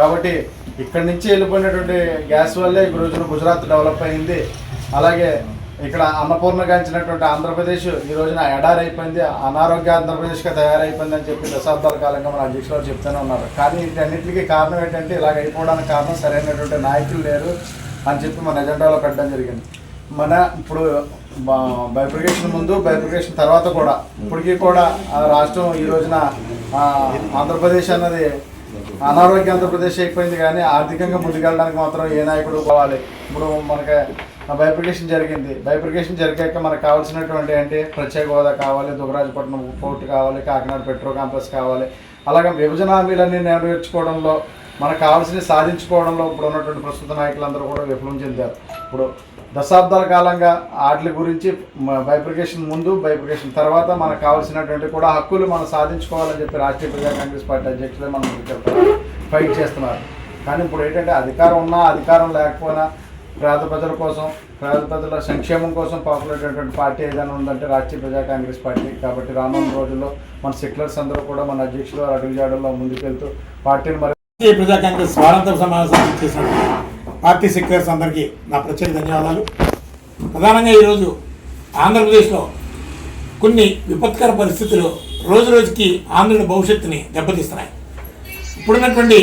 కాబట్టి ఇక్కడి నుంచి వెళ్ళిపోయినటువంటి గ్యాస్ వల్లే ఈ రోజున గుజరాత్ డెవలప్ అయింది. అలాగే ఇక్కడ అన్నపూర్ణగాంచినటువంటి ఆంధ్రప్రదేశ్ ఈ రోజున ఎడారి అయిపోయింది అనారోగ్య ఆంధ్రప్రదేశ్గా తయారైపోయింది అని చెప్పి దశాబ్దాల కాలంగా మన అధ్యక్షులు చెప్తూనే ఉన్నారు. కానీ వీటన్నిటికీ కారణం ఏంటంటే ఇలాగ అయిపోవడానికి కారణం సరైనటువంటి నాయకులు లేరు అని చెప్పి మన ఎజెండాలో పెట్టడం జరిగింది. మన ఇప్పుడు బైఫికేషన్ ముందు బైఫికేషన్ తర్వాత కూడా ఇప్పటికీ కూడా ఆ రాష్ట్రం ఈ రోజున ఆంధ్రప్రదేశ్ అన్నది అనారోగ్య ఆంధ్రప్రదేశ్ అయిపోయింది కానీ ఆర్థికంగా ముందుకెళ్ళడానికి మాత్రం ఏ నాయకుడు కావాలి ఇప్పుడు మనకి బైఫికేషన్ జరిగింది. బైఫికేషన్ జరిగాక మనకు కావాల్సినటువంటి అంటే ప్రత్యేక హోదా కావాలి దుగరాజపట్నం పోర్టు కావాలి కాకినాడ పెట్రో కాంప్లెక్స్ కావాలి. అలాగే విభజన హామీలన్నీ నెరవేర్చుకోవడంలో మనకు కావాల్సినవి సాధించుకోవడంలో ఇప్పుడు ఉన్నటువంటి ప్రస్తుత నాయకులందరూ కూడా విఫలం చెందారు. ఇప్పుడు దశాబ్దాల కాలంగా వాటి గురించి బైప్రికేషన్ ముందు బైప్రికేషన్ తర్వాత మనకు కావాల్సినటువంటి కూడా హక్కులు మనం సాధించుకోవాలని చెప్పి రాష్ట్రీయ ప్రజా కాంగ్రెస్ పార్టీ అధ్యక్షులే మనం చెప్తున్నారు ఫైట్ చేస్తున్నారు. కానీ ఇప్పుడు ఏంటంటే అధికారం ఉన్నా అధికారం లేకపోయినా పేద ప్రజల కోసం పేద ప్రజల సంక్షేమం కోసం పాపులైనటువంటి పార్టీ ఏదైనా ఉందంటే రాష్ట్రీయ ప్రజా కాంగ్రెస్ పార్టీ. కాబట్టి రానున్న రోజుల్లో మన సెక్యులర్స్ అందరూ కూడా మన అధ్యక్షులు అడుగుజాడల్లో ముందుకెళ్తూ పార్టీని మరి ప్రజా కాంగ్రెస్ స్వాతంత్ర సమావేశం చేసిన పార్టీ సెక్రటరీస్ అందరికీ నా ప్రత్యేక ధన్యవాదాలు. ప్రధానంగా ఈరోజు ఆంధ్రప్రదేశ్లో కొన్ని విపత్కర పరిస్థితులు రోజు రోజుకి ఆంధ్రుల భవిష్యత్తుని దెబ్బతీస్తున్నాయి. ఇప్పుడున్నటువంటి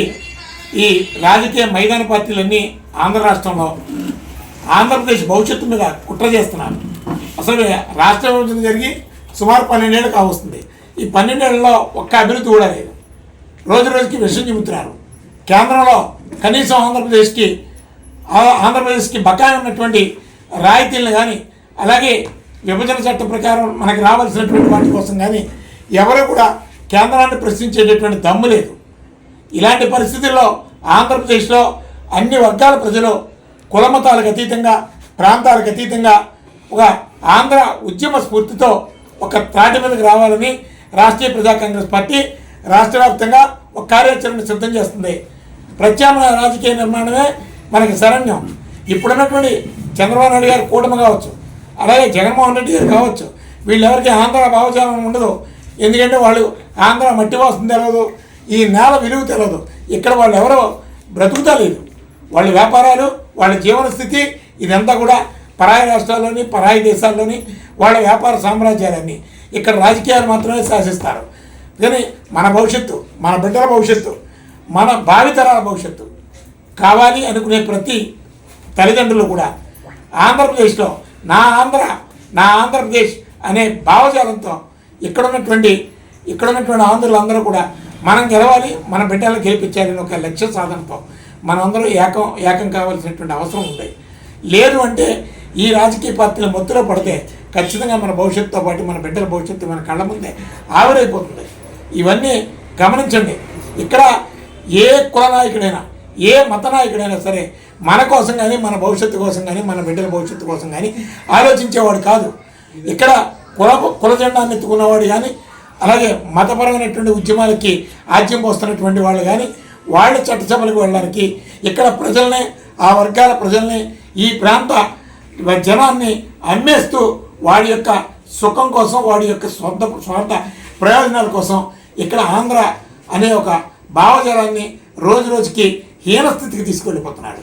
ఈ రాజకీయ మైదాన పార్టీలన్నీ ఆంధ్ర రాష్ట్రంలో ఆంధ్రప్రదేశ్ భవిష్యత్తు మీద కుట్ర చేస్తున్నారు అసలు రాష్ట్ర విభజన జరిగి సుమారు పన్నెండేళ్ళు కావస్తుంది. ఈ పన్నెండేళ్ళలో ఒక్క అభివృద్ధి కూడా లేదు. రోజు రోజుకి విషయం చెబుతున్నారు. కేంద్రంలో కనీసం ఆంధ్రప్రదేశ్కి ఆంధ్రప్రదేశ్కి బకాయి ఉన్నటువంటి రాయితీలను కానీ అలాగే విభజన చట్టం ప్రకారం మనకి రావాల్సినటువంటి వాటి కోసం కానీ ఎవరు కూడా కేంద్రాన్ని ప్రశ్నించేటటువంటి దమ్ము లేదు. ఇలాంటి పరిస్థితుల్లో ఆంధ్రప్రదేశ్లో అన్ని వర్గాల ప్రజలు కులమతాలకు అతీతంగా ప్రాంతాలకు అతీతంగా ఒక ఆంధ్ర ఉద్యమ స్ఫూర్తితో ఒక త్రాటి మీదకి రావాలని రాష్ట్రీయ ప్రజా కాంగ్రెస్ పార్టీ రాష్ట్ర వ్యాప్తంగా ఒక కార్యాచరణ సిద్ధం చేస్తుంది. ప్రత్యామ్నాయ రాజకీయ నిర్మాణమే మనకి శరణ్యం. ఇప్పుడున్నటువంటి చంద్రబాబు నాయుడు గారు కూటమి కావచ్చు అలాగే జగన్మోహన్ రెడ్డి గారు కావచ్చు వీళ్ళెవరికి ఆంధ్ర భావజాలం ఉండదు. ఎందుకంటే వాళ్ళు ఆంధ్ర మట్టి వాసన తెలియదు ఈ నేల విలువ తెలియదు ఇక్కడ వాళ్ళు ఎవరో బ్రతుకుతా లేదు. వాళ్ళ వ్యాపారాలు వాళ్ళ జీవన స్థితి ఇదంతా కూడా పరాయి రాష్ట్రాల్లోని పరాయి దేశాల్లోని వాళ్ళ వ్యాపార సామ్రాజ్యాలన్నీ. ఇక్కడ రాజకీయాలు మాత్రమే శాసిస్తారు. కానీ మన భవిష్యత్తు మన బిడ్డల భవిష్యత్తు మన భావితరాల భవిష్యత్తు కావాలి అనుకునే ప్రతి తల్లిదండ్రులు కూడా ఆంధ్రప్రదేశ్లో నా ఆంధ్ర నా ఆంధ్రప్రదేశ్ అనే భావజాలంతో ఇక్కడ ఉన్నటువంటి ఇక్కడ ఉన్నటువంటి ఆంధ్రులందరూ కూడా మనం గెలవాలి మన బిడ్డలను గెలిపించాలని ఒక లక్ష్య సాధనతో మనందరూ ఏకం ఏకం కావాల్సినటువంటి అవసరం ఉంది. లేదు అంటే ఈ రాజకీయ పార్టీల మొత్తులో పడితే ఖచ్చితంగా మన భవిష్యత్తుతో పాటు మన బిడ్డల భవిష్యత్తు మన కళ్ళ ముందే ఆవిరైపోతుంది. ఇవన్నీ గమనించండి. ఇక్కడ ఏ కుల నాయకుడైనా ఏ మత నాయకుడైనా సరే మన కోసం కానీ మన భవిష్యత్తు కోసం కానీ మన బిడ్డల భవిష్యత్తు కోసం కానీ ఆలోచించేవాడు కాదు. ఇక్కడ కుల కుల జెండాన్ని ఎత్తుకున్నవాడు కానీ అలాగే మతపరమైనటువంటి ఉద్యమాలకి ఆజ్యం పోస్తున్నటువంటి వాళ్ళు కానీ వాళ్ళ చట్టసభలకు వెళ్ళడానికి ఇక్కడ ప్రజల్ని ఆ వర్గాల ప్రజల్ని ఈ ప్రాంత జనాన్ని అమ్మేస్తూ వాడి యొక్క సుఖం కోసం వాడి యొక్క స్వంత స్వంత ప్రయోజనాల కోసం ఇక్కడ ఆంధ్ర అనే ఒక భావజాలాన్ని రోజు రోజుకి హీనస్థితికి తీసుకెళ్ళిపోతున్నాడు.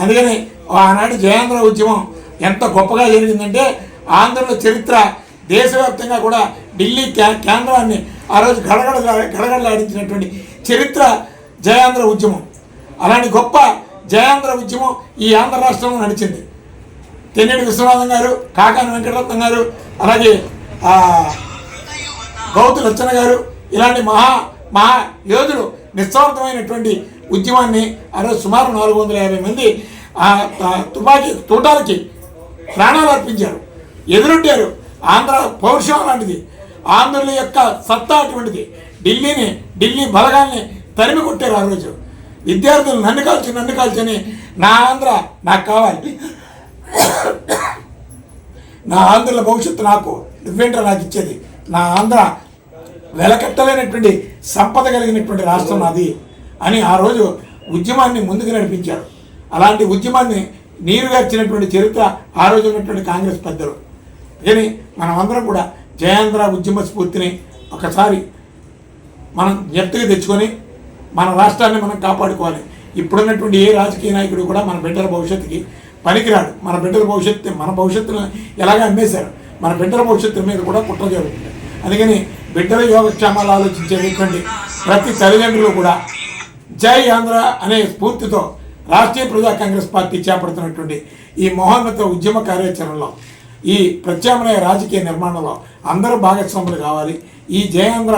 అందుకని ఆనాడు జయాంధ్ర ఉద్యమం ఎంత గొప్పగా జరిగిందంటే ఆంధ్రలో చరిత్ర దేశవ్యాప్తంగా కూడా ఢిల్లీ కే- కేంద్రాన్ని ఆ రోజు గడగడ గడగడలాడించినటువంటి చరిత్ర జయాంధ్ర ఉద్యమం. అలాంటి గొప్ప జయాంధ్ర ఉద్యమం ఈ ఆంధ్ర రాష్ట్రంలో నడిచింది. తెన్నేటి విశ్వనాథం గారు కాకాని వెంకటరత్నం గారు అలాగే గౌతు లచ్చన గారు ఇలాంటి మహా మహా యోధులు నిస్వార్థమైనటువంటి ఉద్యమాన్ని ఆ రోజు సుమారు నాలుగు వందల యాభై మంది ఆ తుపాకీ తూటాలకి ప్రాణాలు అర్పించారు. ఎదురొట్టారు ఆంధ్ర పౌరుషం లాంటిది ఆంధ్రుల యొక్క సత్తా అటువంటిది. ఢిల్లీని ఢిల్లీ బలగాల్ని తరిమి కొట్టారు ఆ రోజు. విద్యార్థులు నన్ను కాల్చి నన్ను కాల్చని నా ఆంధ్ర నాకు కావాలి. నా ఆంధ్రుల భవిష్యత్తు నాకు నువ్వేంటో నాకు ఇచ్చేది? నా ఆంధ్ర వెలకట్టలేనటువంటి సంపద కలిగినటువంటి రాష్ట్రం నాది. అని ఆ రోజు ఉద్యమాన్ని ముందుకు నడిపించారు. అలాంటి ఉద్యమాన్ని నీరుగార్చినటువంటి చరిత్ర ఆ రోజు ఉన్నటువంటి కాంగ్రెస్ పెద్దలు. కానీ మనమందరం కూడా జయాంధ్ర ఉద్యమ స్ఫూర్తిని ఒకసారి మనం జ్ఞప్తిగా తెచ్చుకొని మన రాష్ట్రాన్ని మనం కాపాడుకోవాలి. ఇప్పుడున్నటువంటి ఏ రాజకీయ నాయకుడు కూడా మన బిడ్డల భవిష్యత్తుకి పనికిరాడు. మన బిడ్డల భవిష్యత్తు మన భవిష్యత్తును ఎలాగ అమ్మేశారు? మన బిడ్డల భవిష్యత్తు మీద కూడా కుట్ర జరుగుతుంది. అందుకని బిడ్డల యోగక్షేమాలు ఆలోచించేటటువంటి ప్రతి తల్లిదండ్రులు కూడా జై ఆంధ్ర అనే స్ఫూర్తితో రాష్ట్రీయ ప్రజా కాంగ్రెస్ పార్టీ చేపడుతున్నటువంటి ఈ మహోన్నత ఉద్యమ కార్యాచరణలో ఈ ప్రత్యామ్నాయ రాజకీయ నిర్మాణంలో అందరూ భాగస్వాములు కావాలి. ఈ జయాంధ్ర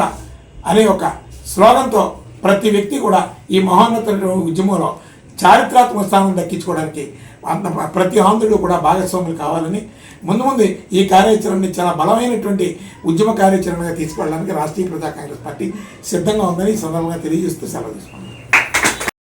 అనే ఒక స్లోగన్తో ప్రతి వ్యక్తి కూడా ఈ మహోన్నత ఉద్యమంలో చారిత్రాత్మక స్థానం దక్కించుకోవడానికి అంత ప్రతి ఆంధ్రుడు కూడా భాగస్వాములు కావాలని ముందు ముందు ఈ కార్యాచరణని చాలా బలమైనటువంటి ఉద్యమ కార్యాచరణగా తీసుకెళ్ళడానికి రాష్ట్రీయ ప్రజా కాంగ్రెస్ పార్టీ సిద్ధంగా ఉందని ఈ సందర్భంగా తెలియజేస్తూ సెలవు తీసుకున్నాను